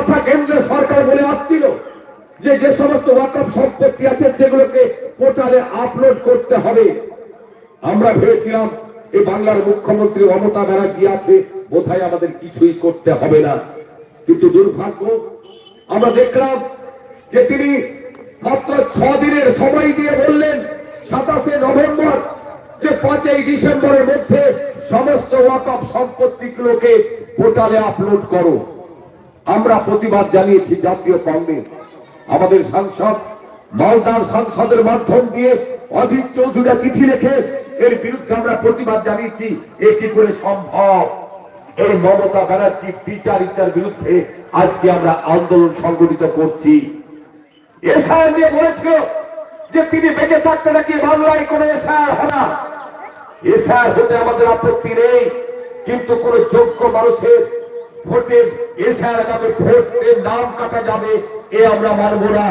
কথা কেন্দ্রীয় সরকার বলে আসছিল যে যে সমস্ত ওয়াকফ সম্পত্তি আছে সেগুলোকে পোর্টালে আপলোড করতে হবে। আমরা ভেবেছিলাম এই বাংলার মুখ্যমন্ত্রী মমতা ব্যানার্জি আছে, বোধহয় আমাদের কিছুই করতে হবে না। কিন্তু দুর্ভাগ্য, আমরা দেখলাম যে তিনি মাত্র ছ দিনের সময় দিয়ে বললেন, সাতাশে নভেম্বর যে পাঁচই ডিসেম্বরের মধ্যে সমস্ত ওয়াকফ সম্পত্তিগুলোকে পোর্টালে আপলোড করো। আমরা প্রতিবাদ জানিয়েছি জাতীয় কংগ্রেস। আমাদের সাংসদ, মালদার সাংসদের মাধ্যম দিয়ে অধীর চৌধুরী চিঠি লিখে, এর বিরুদ্ধে আমরা প্রতিবাদ জানিয়েছি, এ কি করে সম্ভব? এই মমতা ব্যানার্জি বিচারিতার বিরুদ্ধে আজকে আমরা আন্দোলন সংগঠিত করছি। এসআইআর নিয়ে বলেছিল যে তিনি বেঁচে থাকতে নাকি বাংলায় কোনো এসআইআর হবে না। এসআইআর হতে আমাদের আপত্তি নেই, কিন্তু কোন যোগ্য মানুষের ভোটে এসআইআর যাবে ভোটের নাম কাটা যাবে, এ আমরা মানব না।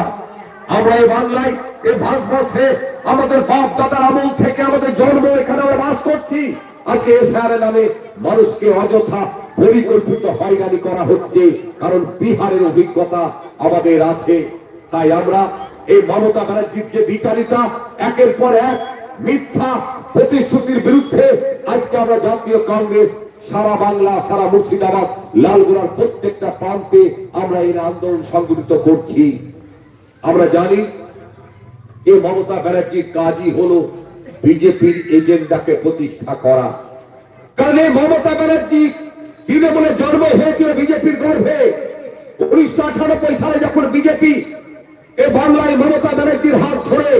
আমরা এই বাংলায়, এই ভারতবর্ষে আমাদের বাপ দাদার আমল থেকে আমাদের জন্ম এখানে আমরা বাস করছি। আজকে এসআইআর নামে মানুষকে অযথা পরিকল্পিত হয়রানি করা হচ্ছে, কারণ বিহারের অভিজ্ঞতা আমাদের আছে। তাই আমরা এই মমতা ব্যানার্জির যে বিচারিতা, একের পর এক মিথ্যা প্রতিশ্রুতির বিরুদ্ধে আজকে আমরা জাতীয় কংগ্রেস সারা বাংলা, সারা মুর্শিদাবাদ, লালগোলার প্রত্যেকটা প্রান্তে আমরা এই আন্দোলন সংগঠিত করছি। আমরা জানি এই মমতা ব্যানার্জির কাজই হলো বিজেপির এজেন্ডাকে প্রতিষ্ঠা করা। কারণ এই মমতা ব্যানার্জি তৃণমূলের জন্ম হয়েছিল বিজেপির গর্ভে। উনিশশো আঠানব্বই সালে যখন বিজেপি এ বাংলায় মমতা ব্যানার্জির হাত ধরে,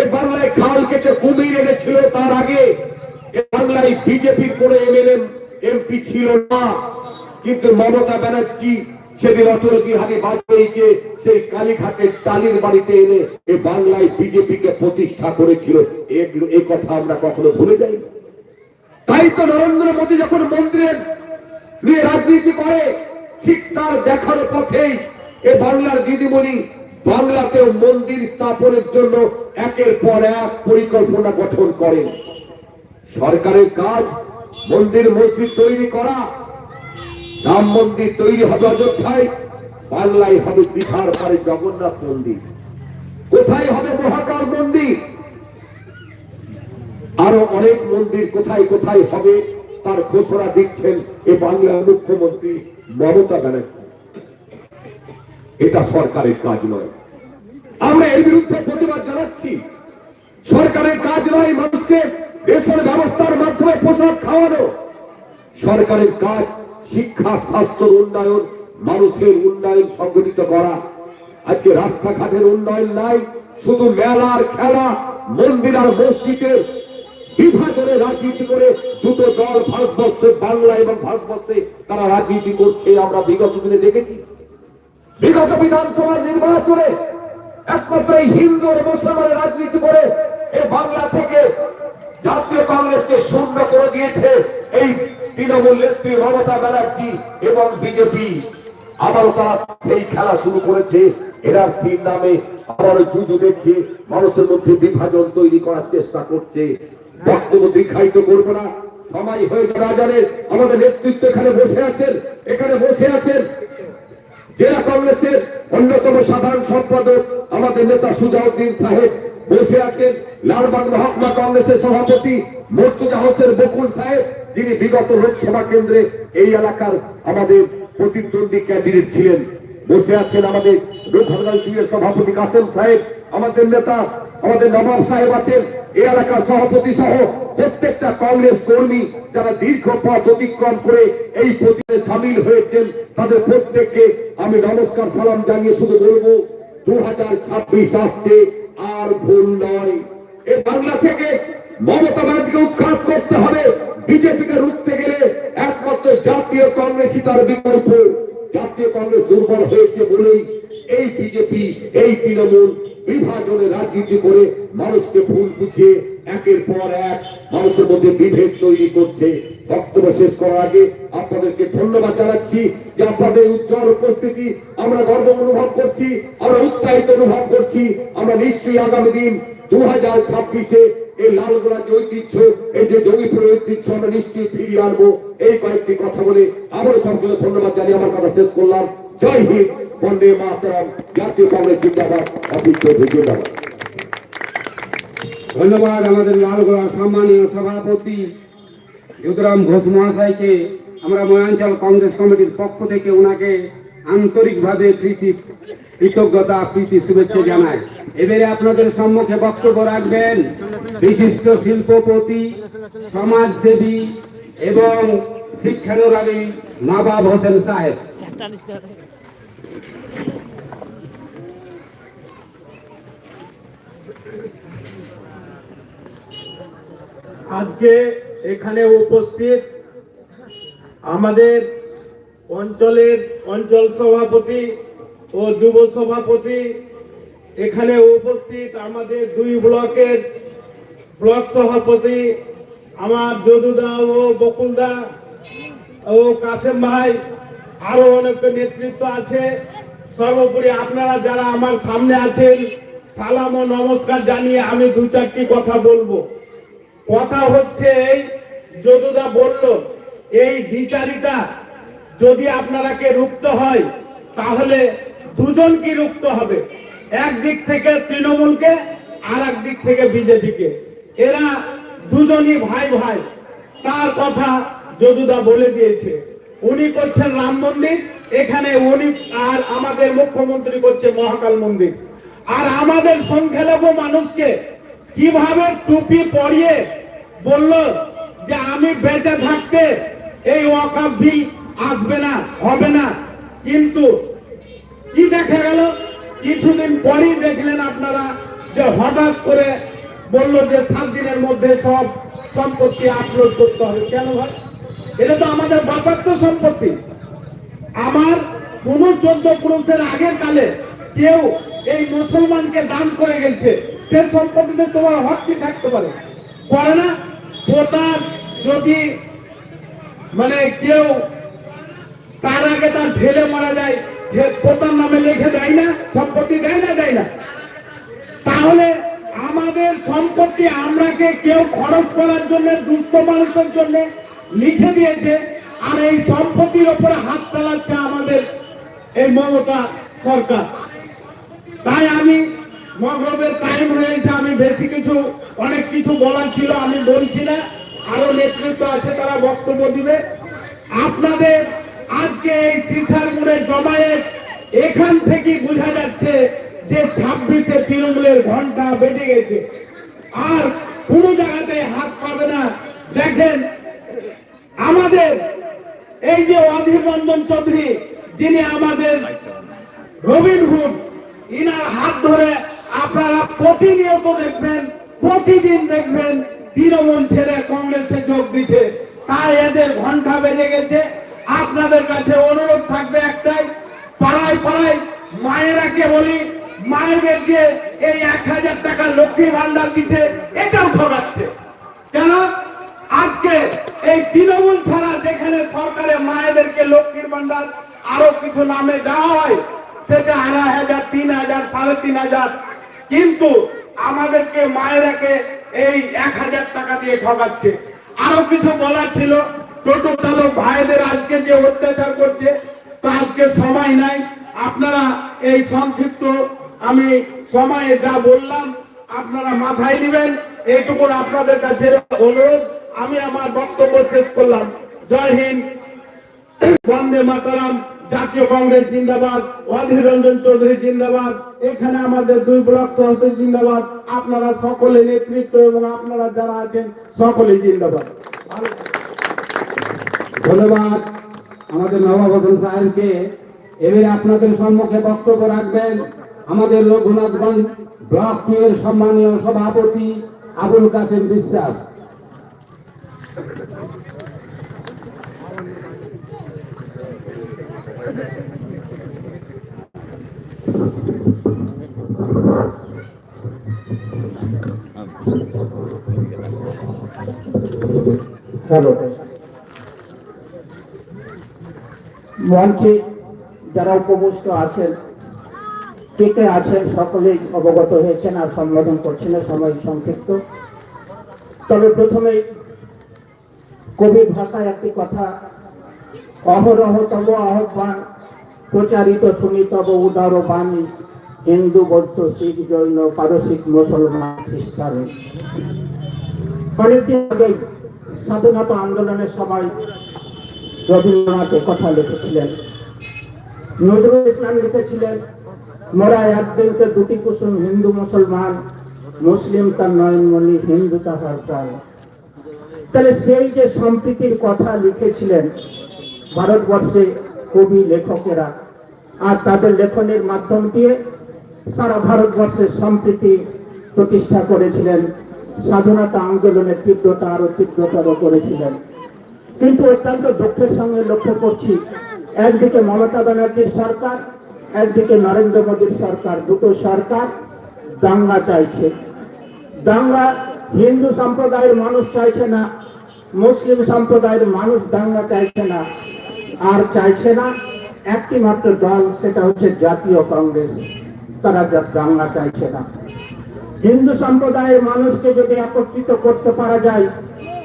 এ বাংলায় খাল কেটে কুমির এনেছিল তার আগে, এ বাংলায় বিজেপি করে এমএলএ এমপি ছিল না। কিন্তু মমতা ব্যানার্জি সেদিন অটল বিহারী বাজপেয়ীকে সেই কালীঘাটের টালির বাড়িতে এনে এ বাংলায় বিজেপিকে প্রতিষ্ঠা করেছিল। এ কথা আমরা কখনো ভুলে যাই তাই তো নরেন্দ্র মোদী যখন মন্ত্রীর নিয়ে রাজনীতি করে, ঠিক তার দেখার পথেই এ বাংলার দিদিমণি বাংলাতেও মন্দির স্থাপনের জন্য একের পর এক পরিকল্পনা গঠন করেন। সরকারের কাজ মন্দির মসজিদ তৈরি করা। রাম মন্দির তৈরি হবে অযোধ্যায়। বাংলায় হবে বিহার, পারে জগন্নাথ মন্দির। কোথায় হবে মহাকাল মন্দির? আরও অনেক মন্দির কোথায় কোথায় হবে তার ঘোষণা দিচ্ছেন এ বাংলার মুখ্যমন্ত্রী মমতা ব্যানার্জি। এটা সরকারের কাজ নয়। আমরা এর বিরুদ্ধে প্রতিবাদ জানাচ্ছি। সরকারের কাজ নয় মানুষকে দেশের ব্যবস্থার মাধ্যমে পোশাক খাওয়ানো। সরকারের কাজ, শিক্ষা, স্বাস্থ্য উন্নয়ন, মানুষের উন্নয়ন সংগঠিত করা। আজকে রাস্তাঘাটের উন্নয়ন নাই, শুধু মেলার খেলা, মন্দির আর মসজিদের বিভাজনে রাজনীতি করে দুটো দল ভারতবর্ষে, বাংলা এবং ভারতবর্ষে তারা রাজনীতি করছে, আমরা বিগত দিনে দেখেছি। বিগত বিধানসভার নির্বাচনে একমাত্র হিন্দু মুসলমানের রাজনীতি করে এই বাংলা থেকে জাতীয় কংগ্রেসকে শূন্য করে দিয়েছে এই তৃণমূল নেত্রী মমতা ব্যানার্জি এবং বিজেপি। আবারও তারা সেই খেলা শুরু করেছে। এরা সির নামে আবারও জুজু দেখিয়ে মানুষের মধ্যে বিভাজন তৈরি করার চেষ্টা করছে। বক্তব্য দীর্ঘায়িত করব না। সময় হয়ে যাবে রাজারের আমাদের নেতৃত্ব এখানে বসে আছেন। এখানে বসে আছেন জেলা কংগ্রেসের অন্যতম সাধারণ সম্পাদক আমাদের নেতা সুজাউদ্দিন সাহেব। বসে আছেন লালবাগ মহকুমা কংগ্রেসের সভাপতি মর্তুজা হোসেন বকুল সাহেব, যিনি বিগত লোকসভা কেন্দ্রে এই এলাকার আমাদের প্রতিদ্বন্দ্বী ক্যান্ডিডেট ছিলেন। বসে আছেন আমাদের রূপনগর দুইয়ের সভাপতি কাসেম সাহেব, আমাদের নেতা, আমাদের নবাব সাহেব আছেন। এই এলাকার সভাপতি সহ প্রত্যেকটা কংগ্রেস কর্মী যারা দীর্ঘ পথ অতিক্রম করে এই প্রতিযোগিতায় সামিল হয়েছেন, তাদের প্রত্যেককে আমি নমস্কার, সালাম জানিয়ে শুধু বলব, দু হাজার ছাব্বিশ আসছে। আর ভুল নয়। এই বাংলা থেকে মমতা ব্যানার্জিকে উৎখাত করতে হবে। বিজেপিকে রুখতে গেলে একমাত্র জাতীয় কংগ্রেসই তার বিকল্প। জাতীয় কংগ্রেস দুর্বল হয়েছে বলেই এই বিজেপি এই তৃণমূল বিভাজনে রাজনীতি করে মানুষকে ভুল বুঝিয়ে একের পর এক মানুষের মধ্যে বিভেদ তৈরি করছে। বক্তব্য শেষ করার আগে আপনাদেরকে ধন্যবাদ জানাচ্ছি যে আপনাদের উজ্জ্বল উপস্থিতি আমরা গর্ব অনুভব করছি, আমরা উৎসাহিত অনুভব করছি। আমরা নিশ্চয়ই আগামী দিন দু হাজার ছাব্বিশে এই লালগোলা যে ঐতিহ্য, এই যে জঙ্গিপুরের ঐতিহ্য আমরা নিশ্চয়ই ফিরিয়ে আনব। এই কয়েকটি কথা বলে আবারও সকলে ধন্যবাদ জানিয়ে আমার কথা শেষ করলাম। জয় হিন্দ। বন্দে মাতরম, জাতীয় কংগ্রেস জিন্দাবাদ, অফিস জিন্দাবাদ ধন্যবাদ আমাদের লালগোলা সম্মানীয় সভাপতি যুগরাম ঘোষ মহাশয়কে। আমরা ময়াঞ্চল কংগ্রেস কমিটির পক্ষ থেকে ওনাকে আন্তরিকভাবে প্রীতি, কৃতজ্ঞতা, প্রীতি, শুভেচ্ছা জানাই। এবারে আপনাদের সম্মুখে বক্তব্য রাখবেন বিশিষ্ট শিল্পপতি, সমাজসেবী এবং শিক্ষানুরাগী নবাব হোসেন সাহেব। আজকে এখানে উপস্থিত আমাদের অঞ্চলের অঞ্চল সভাপতি ও যুব সভাপতি। এখানে উপস্থিত আমাদের দুই ব্লকের ব্লক সভাপতি আমার যদুদা ও বকুলদা ও কাসেম ভাই, আরও অনেক নেতৃত্ব আছে। সর্বোপরি আপনারা যারা আমার সামনে আছেন সালাম ও নমস্কার জানিয়ে আমি দু চারটি কথা বলব। কথা হচ্ছে যদুদা বলল, এই দ্বিচারিতা যদি আপনারাকে রুখতে হয়, তাহলে দুজন কি রুখতে হবে? একদিক থেকে তৃণমূলকে আর দিক থেকে বিজেপিকে। এরা দুজনই ভাই ভাই। তার কথা যদুদা বলে দিয়েছে। উনি করছেন রাম মন্দির, এখানে উনি আর আমাদের মুখ্যমন্ত্রী করছে মহাকাল মন্দির। আর আমাদের সংখ্যালঘু মানুষকে কীভাবে টুপি পরিয়ে বলল যে আমি বেঁচে থাকতে এই ওয়াকাফ বিল আসবে না, হবে না। কিন্তু কি দেখা গেল? কিছুদিন পরেই দেখলেন আপনারা যে হঠাৎ করে বলল যে সাত দিনের মধ্যে সব সম্পত্তি আপলোড করতে হবে। কেন ভাই? এটা তো আমাদের বাবার তো সম্পত্তি। আমার কোন চোদ্দ পুরুষের আগের কালে কেউ এই মুসলমানকে দান করে গেছে। সে সম্পত্তিতে তোমার হক কি থাকতে পারে। করে না? পোতার যদি মানে কেউ তার আগে তার ছেলে মারা যায় পোতার নামে লিখে দেয় না, সম্পত্তি দেয় না দেয় না। তাহলে আমাদের সম্পত্তি আমরাকে কেউ খরচ করার জন্য, দুস্থ মানুষের জন্য লিখে দিয়েছে, আর এই সম্পত্তির ওপরে হাত চালাচ্ছে আমাদের এই মমতা সরকার। তাই আমি মগরবের টাইম হয়েছে আমি বেশি কিছু, অনেক কিছু বলার ছিল, আমি বলছি না। আরও নেতৃত্ব আছে, তারা বক্তব্য দিবে। আপনাদের আজকে এই সিসার মোড়ের জমায়েত এখান থেকে বোঝা যাচ্ছে যে ছাব্বিশে তৃণমূলের ঘণ্টা বেজে গেছে। আর কোনো জায়গাতে হাত পাবে না। দেখেন, আমাদের এই যে অধীর রঞ্জন চৌধুরী, যিনি আমাদের রবিনহুড ইনার হাত ধরে আপনারা প্রতিনিয়ত দেখবেন, প্রতিদিন দেখবেন তৃণমূল ছেড়ে কংগ্রেসে যোগ দিছে। তাই এদের ঘণ্টা বেজে গেছে। আপনাদের কাছে অনুরোধ থাকবে একটাই, পাড়ায় পাড়ায় মায়েরাকে বলি, মায়েদের যে এই এক হাজার টাকা লক্ষ্মী ভান্ডার দিচ্ছে এটাও ঠকাচ্ছে। কেন? আজকে এই তৃণমূল ছাড়া যেখানে সরকারে মায়েদেরকে লক্ষ্মীর ভান্ডার আরও কিছু নামে দেওয়া হয় সেটা আড়াই হাজার, তিন হাজার, সাড়ে তিন হাজার। কিন্তু আমাদেরকে মায়েরাকে এই এক হাজার টাকা দিয়ে ঠকাচ্ছে। আরও কিছু বলার ছিল, টোটো চালক ভাইদের আজকে যে অত্যাচার করছে, তো আজকে সময় নাই। আপনারা এই সংক্ষিপ্ত আমি সময়ে যা বললাম, আপনারা মাথায় নেবেন। এইটুকুন আপনাদের কাছে অনুরোধ, আমি আমার বক্তব্য শেষ করলাম। জয় হিন্দ, বন্দে মাতারাম। জাতীয় কংগ্রেস জিন্দাবাদ অধীর রঞ্জন চৌধুরী জিন্দাবাদ, এখানে আমাদের দুই ব্লক সভাপতি জিন্দাবাদ। আপনারা সকলে নেতৃত্ব এবং আপনারা যারা আছেন সকলে জিন্দাবাদ। ধন্যবাদ আমাদের নবাব হোসেন সাহেবকে এবারে আপনাদের সম্মুখে বক্তব্য রাখবেন আমাদের রঘুনাথগঞ্জ ব্লক এর সম্মানীয় সভাপতি আবুল কাসেম বিশ্বাস। মঞ্চে যারা উপবিষ্ট আছেন, কে কে আছেন সকলেই অবগত হয়েছেন আর সম্বোধন করছেন, সময় সংক্ষিপ্ত। তবে প্রথমে কবির ভাষায় একটি কথা অহরহতম আহ্বান, প্রচারিত শুনিতব উদার বাণী, হিন্দু, বৌদ্ধ, শিখ, জৈন, পারসিক, মুসলমান, খ্রিস্টান। অনেকদিন আগে স্বাধীনতা আন্দোলনের সময় রবীন্দ্রনাথ কথা লিখেছিলেন। নজরুল ইসলাম লিখেছিলেন মোরা একদিনকে দুটি কুসুম হিন্দু, মুসলমান, মুসলিম তার নয়নমণি, হিন্দু তাহার তাহলে সেই যে সম্প্রীতির কথা লিখেছিলেন ভারতবর্ষে কবি, লেখকেরা আর তাদের লেখনের মাধ্যম দিয়ে সারা ভারতবর্ষের সম্প্রীতি প্রতিষ্ঠা করেছিলেন, স্বাধীনতা আন্দোলনের তীব্রতা আরও তীব্রতর করেছিলেন। কিন্তু অত্যন্ত দুঃখের সঙ্গে লক্ষ্য করছি, একদিকে মমতা ব্যানার্জির সরকার, একদিকে নরেন্দ্র মোদীর সরকার, দুটো সরকার দাঙ্গা চাইছে। দাঙ্গা হিন্দু সম্প্রদায়ের মানুষ চাইছে না, মুসলিম সম্প্রদায়ের মানুষ দাঙ্গা চাইছে না। আর চাইছে না, একটি মাত্র দল, সেটা হচ্ছে জাতীয় কংগ্রেস। তারা যা- দাঙ্গা চাইছে না। হিন্দু সম্প্রদায়ের মানুষকে যদি একত্রিত করতে পারা যায়,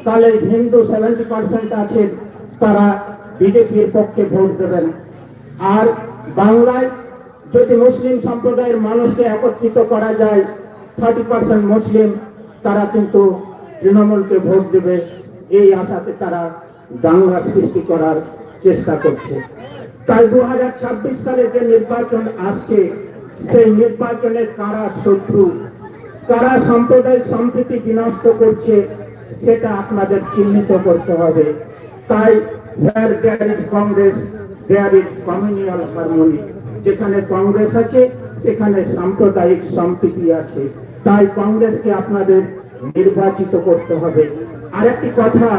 তাহলে হিন্দু সেভেন্টি পার্সেন্ট আছে, তারা বিজেপির পক্ষে ভোট দেবেন। আর বাংলায় যদি মুসলিম সম্প্রদায়ের মানুষকে একত্রিত করা যায় থার্টি পার্সেন্ট মুসলিম, তারা কিন্তু তৃণমূলকে ভোট দেবে। এই আশাতে তারা দাঙ্গা সৃষ্টি করার চেষ্টা করছে। তাই দু সালে যে নির্বাচন আসছে, সেই নির্বাচনে কারা শত্রু, কারা সাম্প্রদায়িক সম্প্রীতি বিনষ্ট করছে, সেটা আপনাদের চিহ্নিত করতে হবে। তাই where there is Congress there is communal harmony যেখানে কংগ্রেস আছে, সেখানে সাম্প্রদায়িক সম্প্রীতি আছে। তাই কংগ্রেসকে আপনাদের নির্বাচিত করতে হবে। আরেকটি কথা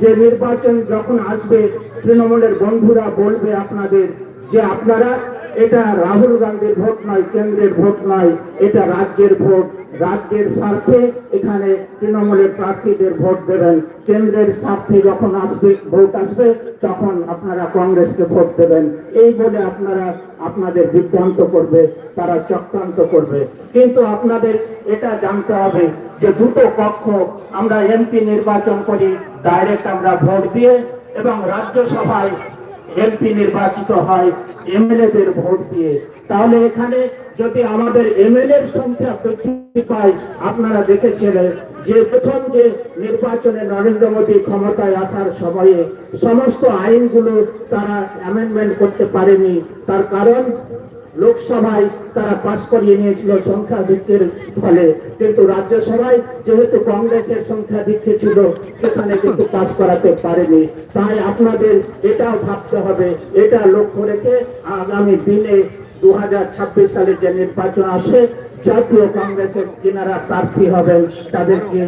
যে নির্বাচন যখন আসবে তৃণমূলের বন্ধুরা বলবে আপনাদের যে আপনারা এটা রাহুল গান্ধীর ভোট নয়, কেন্দ্রের ভোট নয়, এটা রাজ্যের ভোট। রাজ্যের স্বার্থে এখানে তৃণমূলের প্রার্থীদের ভোট দেবেন। কেন্দ্রের স্বার্থে যখন আসবে, ভোট আসবে, তখন আপনারা কংগ্রেসকে ভোট দেবেন। এই বলে আপনারা আপনাদের বিভ্রান্ত করবে, তারা চক্রান্ত করবে। কিন্তু আপনাদের এটা জানতে হবে যে দুটো পক্ষ, আমরা এমপি নির্বাচন করি, ডাইরেক্ট আমরা ভোট দিয়ে এবং রাজ্যসভায় এমপি নির্বাচিত হয়, এমএলএদের ভোট দিয়ে। তাহলে এখানে যদি আমাদের এমএলএর সংখ্যা বৃদ্ধি পায়, আপনারা দেখেছিলেন যে প্রথম যে নির্বাচনে নরেন্দ্র মোদী ক্ষমতায় আসার সময়ে সমস্ত আইনগুলো তারা অ্যামেন্ডমেন্ট করতে পারেনি। তার কারণ লোকসভায় তারা পাশ করিয়ে নিয়েছিল সংখ্যাধিক্যের ফলে। কিন্তু রাজ্যসভায় যেহেতু কংগ্রেসের সংখ্যাধিক্য ছিল, সেখানে কিন্তু পাশ করাতে পারেনি। তাই আপনাদের এটাও ভাবতে হবে, এটা লক্ষ্য রেখে আগামী দিনে দু হাজার ছাব্বিশ সালে যে নির্বাচন আসে, জাতীয় কংগ্রেসের যিনারা প্রার্থী হবেন, তাদেরকে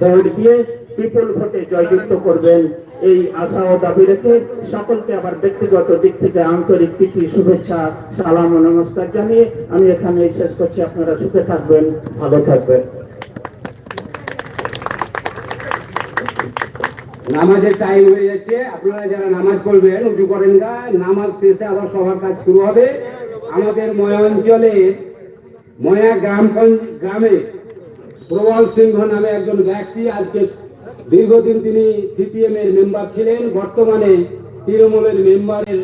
ভোট দিয়ে বিপুল ভোটে জয়যুক্ত করবেন এই আশা ও দাবি রেখে সকলকে আবার ব্যক্তিগত দিক থেকে আন্তরিক প্রীতি, শুভেচ্ছা, সালাম ও নমস্কার জানিয়ে আমি এখানে শেষ করছি। আপনারা সুখে থাকবেন, ভালো থাকবেন। নামাজের টাইম হয়ে যাচ্ছে। আপনারা যারা নামাজ পড়বেন উঁচু করেন গা নামাজ শেষে আবার সবার কাজ শুরু হবে। আমাদের ময়া অঞ্চলে ময়া গ্রাম গ্রামে প্রবল সিংহ নামে একজন ব্যক্তি আজকে দীর্ঘদিন তিনি সিপিএম এর মেম্বার ছিলেন বর্তমানে তৃণমূলের মেম্বারের